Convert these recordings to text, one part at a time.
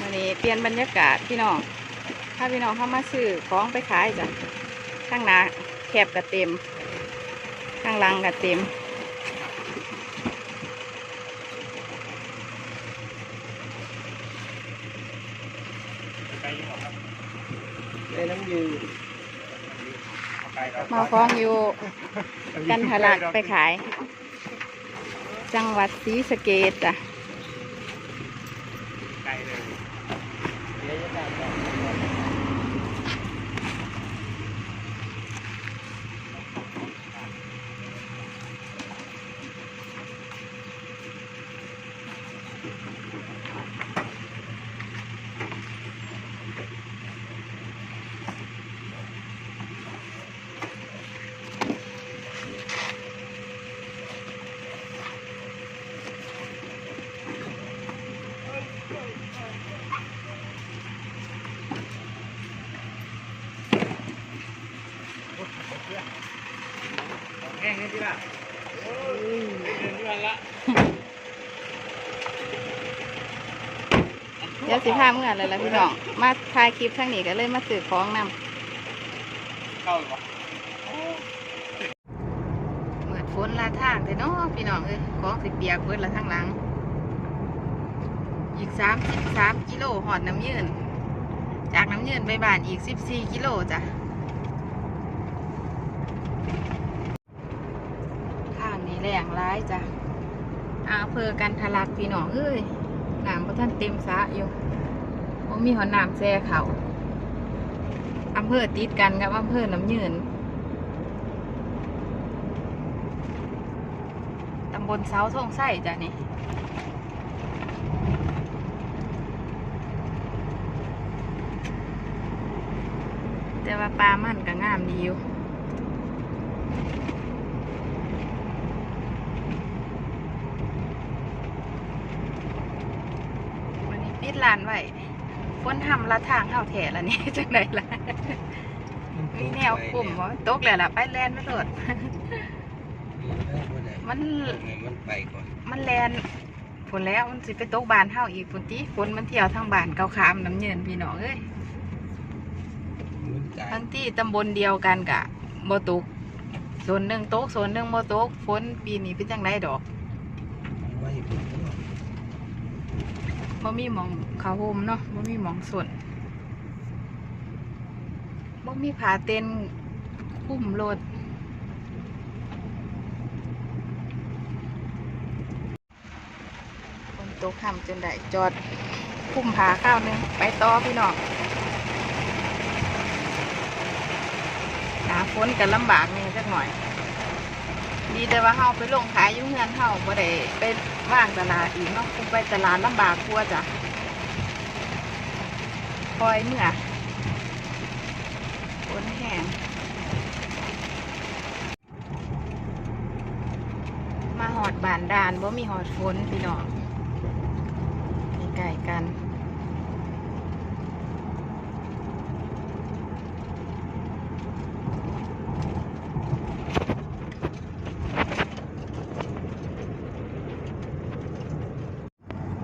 วันนี้เปลี่ยนบรรยากาศพี่น้อง ถ้าพี่น้องเข้ามาซื้อของไปขายจ้ะข้างหน้าแคบกระเต็ม ข้างหลังกระเต็มได้น้ำยืนมาฟ้องอยู่กันทะลักไปขาย จังหวัดศรีสะเกดจ้ะ ไกลเลยเดี๋ยวจะตามไป แห้งนี่สิล่ะโอ้ยเดินด้วยละ เดี๋ยวสิพาเมื่อเลยล่ะพี่น้อง มาถ่ายคลิปทั้งนี้ก็เลยมาซื้อของนำเข้าหรอเหมือนฝนลาทางแต่เนาะพี่น้องเอ้ยของสิเปียกเบิดละทั้งหลัง อีกสามสิบสามกิโลหอดน้ำยืน จากน้ำยืนไปบ้านอีกสิบสี่กิโลจ้ะข้างนี้แรงร้ายจ้ะอาอำเภอกันทะลักพี่น้องเอ้ย น้ำพราะท่านเต็มสะอยู่บ่มีหอนน้ำแซ่เขาอำเภอติดกันกับอำเภอน้ำยืนตำบลเสาท่งไส้จ้ะนี่แต่ว่าปลามันก็งามดีอยู่ วันนี้ ปิดร้านไว้ฝนทำละทางเข้าแถละนี่จังไดล่ะมีแนวกลุ่มว่าตกแล้วล่ะ ไปแลนไม่โดดมันมันไปก่อนมันแลนฝนแล้วมันสิไปตกบานเท่าอีกฝนตีฝนมันเที่ยวทางบานเกาขามน้ำเยินพี่น้องเอ้ยมันตายทั้งที่ตำบลเดียวกันกะบ่ตกโซนหนึ่งตกโซนหนึ่งบ่ตกฝนปีนี้เป็นจังไดดอก ไว้ผม บ่มีหมองเขาโฮมเนาะบ่มีหมองสนบ่มีผาเต็นคุ้มรถฝนตกค่ำจนได้จอดคุ้มผาข้าวหนึง ไปต่อพี่น้องหาฝนกันลำบากนี่จักหน่อย ดีแต่ว่าเฮาไปลงขายอยุ่งเงินเฮาบ่ได้ไปว่างตลาดอีกเนาะคงไปตลาดลำบากกลัวจ้ะคอยเมื่อฝนแห้งมาหอดบานดานบ่มีหอดฝนพี่น้องใกล้ๆกัน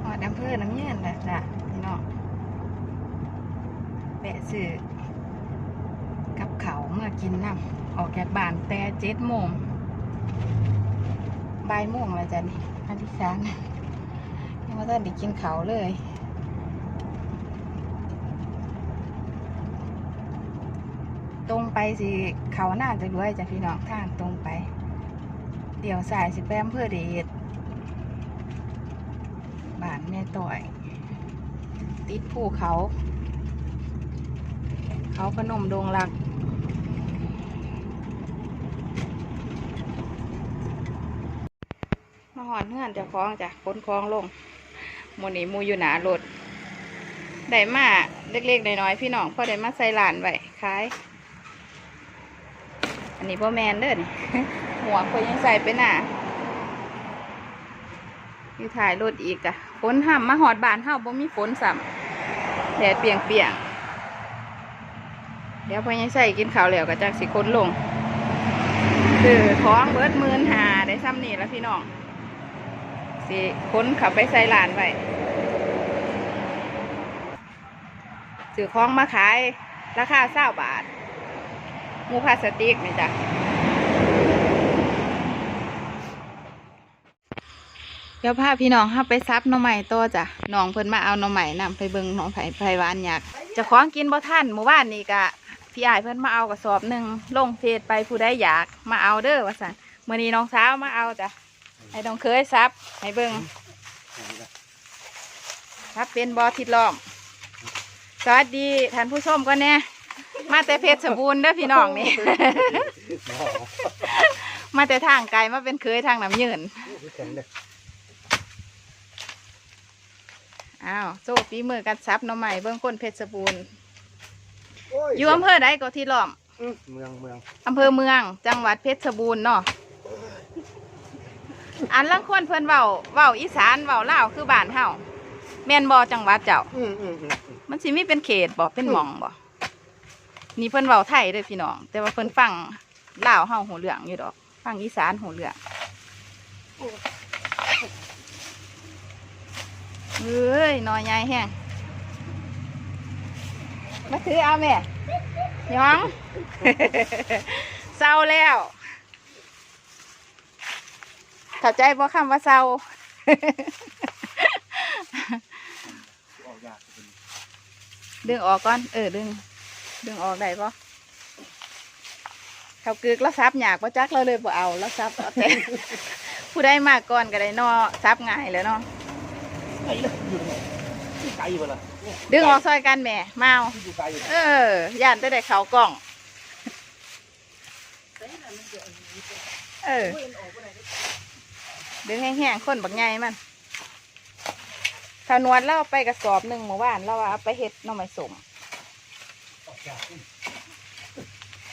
หอดอำเภอน้ำเยืนแหละจ้ะพี่น้องแวะ ซื้อกับเขาเมื่อกินน้ำออกจากบ้านแต่เจ็ดโมงบ่ายโมงแล้วจ้ะนี่อันที่สามยังไม่ทันได้กินเขาเลยตรงไปสิเขาน่าจะรวยจ้ะพี่น้องทางตรงไป เดี๋ยวสายสิไปอำเภอเดชบ้านแม่ต่อย ติดภูเขา เขาพนมดงรัก มาหอนเฮือนจะคล้องจ้ะค้นคล้องลงมูนี่มูอยู่หนารถได้มาเล็กๆน้อยๆพี่น้องพอได้มาใส่หลานไว้ขาย อันนี้พ่อแมนเด้อนี่หัวคนยังใส่ไปหนาอยู่ถ่ายรถอีกอะฝนห้ำมาหอดบานเฮาบ่มีฝนสัมแดดเปียงเปียง เดี๋ยวพอยังใส่กินข้าวแล้วก็จากสิคนลง คือของเบิดมื่นหาได้ซ้ำนี่แล้วพี่น้อง สิคนขับไปใส่หลานไว้ซื้อของมาขาย ราคาเศร้าบาท มูพลาสติกนี่จ้ะ ดี๋ยวพาพี่น้องเข้าไปซับหน่อใหม่ต่อจ้ะน้องเพิ่นมาเอาหน่อใหม่นำไปเบิ่งหน้องไผ่ไผ่หวานอยากเจะคล้าของกินบ่ท่านหมู่บ้านนี่กะพี่อายเพิ่นมาเอากระสอบหนึ่งลงเฟซไปผู้ใดอยากมาเอาเด้อว่าสั่นมื้อนี้น้องสาวมาเอาจ้ะให้น้องเคยซับให้เบิ่งครับเป็นบอทิดล้อม สวัสดีท่านผู้ชมก็แน่มาแต่เพชรสบูรณ์เด้อพี่น้องนี่ มาแต่ทางไกลมาเป็นเคยทางน้ำยืน อ้าวโซ่ฝีมือกันซับหน้องใหม่เบื้องก้นเพชรสบูรณ์อยู่อำเภอใดก็ที่ล้อมเมืองเมืองอำเภอเมือง จังหวัดเพชรบูรณ์เนาะอันลังคนเพิ่นเว้าเว้าอีสานเว้าลาวคือบ้านเฮาแม่นบ่จังหวัดเจ้าอืมอืมอืมมันสิมีเป็นเขตบ่เป็นหม่องบ่นี่เพิ่นเว้าไทยเด้อพี่น้อง แต่ว่าเพิ่นฟังลาวเฮาหูเรื่องอยู่ดอก ฟังอีสานหูเรื่อง เอ้ยนอยใหญ่แฮงมาถือเอาแม่หยองเศร้าแล้วเข้าใจบ่คำว่าเศร้าออกยาดึงออกก่อน เออดึง ดึงออกได้ปะเขากึกแล้วซับยากปะจักเราเลยบ่เอาแล้วซับเอาแต่ผู้ได้มากก่อนก็ได้นอซับง่ายเลยเนาะ ไกลเลยอยู่ตรงไหนไกลอยู่เปล่าเนี่ยดึงออกซอยกันแหม่เมาที่อยู่ไกลอยู่เออย่านจะได้เขากล่อง เออ ดึงแห้งๆคนบักใหญ่มันถ้านวดแล้วเอาไปกระสอบหนึ่งหมู่บ้านแล้วว่าเอาไปเฮ็ดหน่อไม้สมออกยาก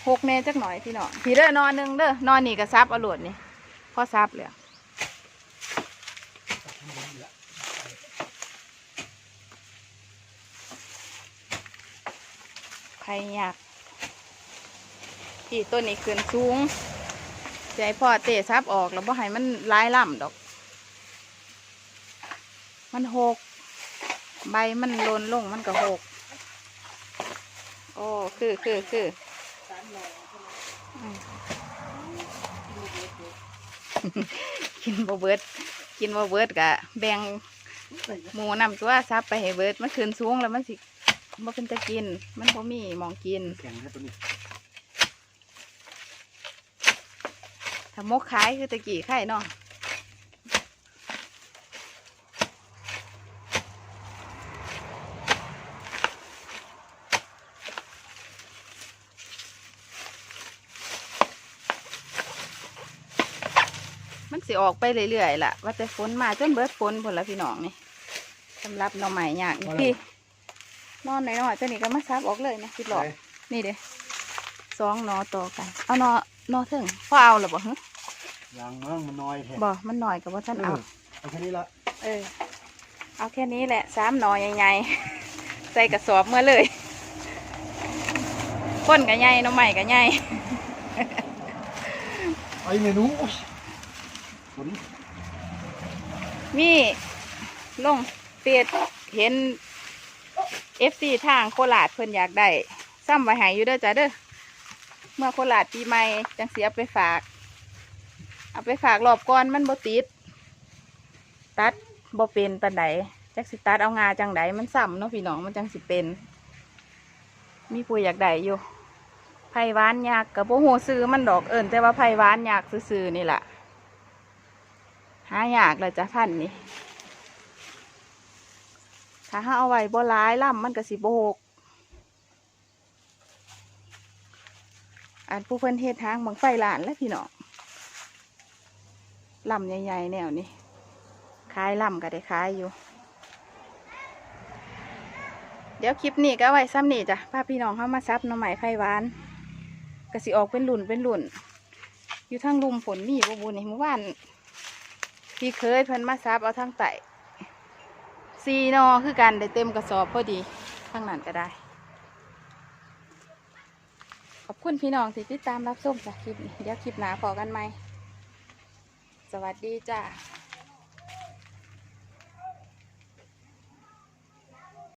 หกเมตรจักหน่อยพี่น้องพี่เด้อนอนหนึ่งเด้อนอนนี่ก็ซับเอาโหลดนี่พอซับเลยใค รอยากพี่ต้นนี้ขึ้นสูงใจพ่อเตะซับออกแล้วบ่ให้มันร้ายล่ำดอก มันหก ใบมันหลนลงมันก็หก โอ้คือคือคือกินบ่เบิด กินบ่เบิดกะแบ่งหมูนำตัวซับไปให้เบิดมันขึ้นสูงแล้วมันสิ บ่เป็นจะกิน มันบ่มีหมองกิน แข่งให้ตัวนี้ถ้ามกขายคือตะกี้ไข่เนาะมันสิออกไปเรื่อยๆล่ะ ว่าแต่ฝนมาจนเบิดฝนผลละพี่น้องนี่สำหรับหน่อไม้ยากนี่พี่ นอนหน่อยๆตัวนี้ก็มาซับออกเลยนะคิดหลอกนี่เด้สองหนอต่อกัน เอาหนอหนอถึงพอเอาหรือบ่ฮะยางเมืองมันน้อยแท้บ่มันหน่อยกับว่าท่านเอาเอาแค่นี้ละเออเอาแค่นี้แหละสามหนอใหญ่ๆใส่กระสอบเมื่อเลยก้นกับใหญ่หน้องใหม่กับใหญ่ไอเมนูฝนมีลงเฟียดเห็น เอฟซีทางโคราชเพิ่นอยากได้ซ้ำไว้หายอยู่เด้อจ้ะเด้อเมื่อโคราชปีใหม่จังเสียไปฝาก เอาไปฝากรอบก่อนมันบ่ติด ตัดบ่เป็นปันใดจักสิตัดเอางาจังใดมันซ้ำเนาะพี่น้องมันจังสิเป็น มีผู้อยากได้อยู่ไผ่หวานยากกับโบโหซื้อมันดอกเอิญแต่ว่าไผ่หวานยากซื้อๆนี่แหละหายากเลยจ้ะพันนี่ ถ้าหาเอาไว้บ่ร้ายล่ำมันก็สิโบก อันผู้เพิ่นเฮ็ดทางบังไฟลานแล้วพี่น้องลำใหญ่ๆแนวนี้ขายลำก็ได้ขายอยู่ เดี๋ยวคลิปนี้ก็ไว้ซ้ำนี่จ้ะพาพี่น้องเข้ามาซับน้ำใหม่ไผ่หวานก็สิออกเป็นหลุนเป็นหลุนอยู่ทางลุมฝนมีบ่บุญในเมื่อวานพี่เคยเพิ่นมาซับเอาทางไต่ ซีนอคือกันได้เต็มกระสอบพอดีทางนั้นก็ได้ ขอบคุณพี่น้องที่ติดตามรับชมจากคลิปนี้เดี๋ยวคลิปหน้าพอกันไหม สวัสดีจ้า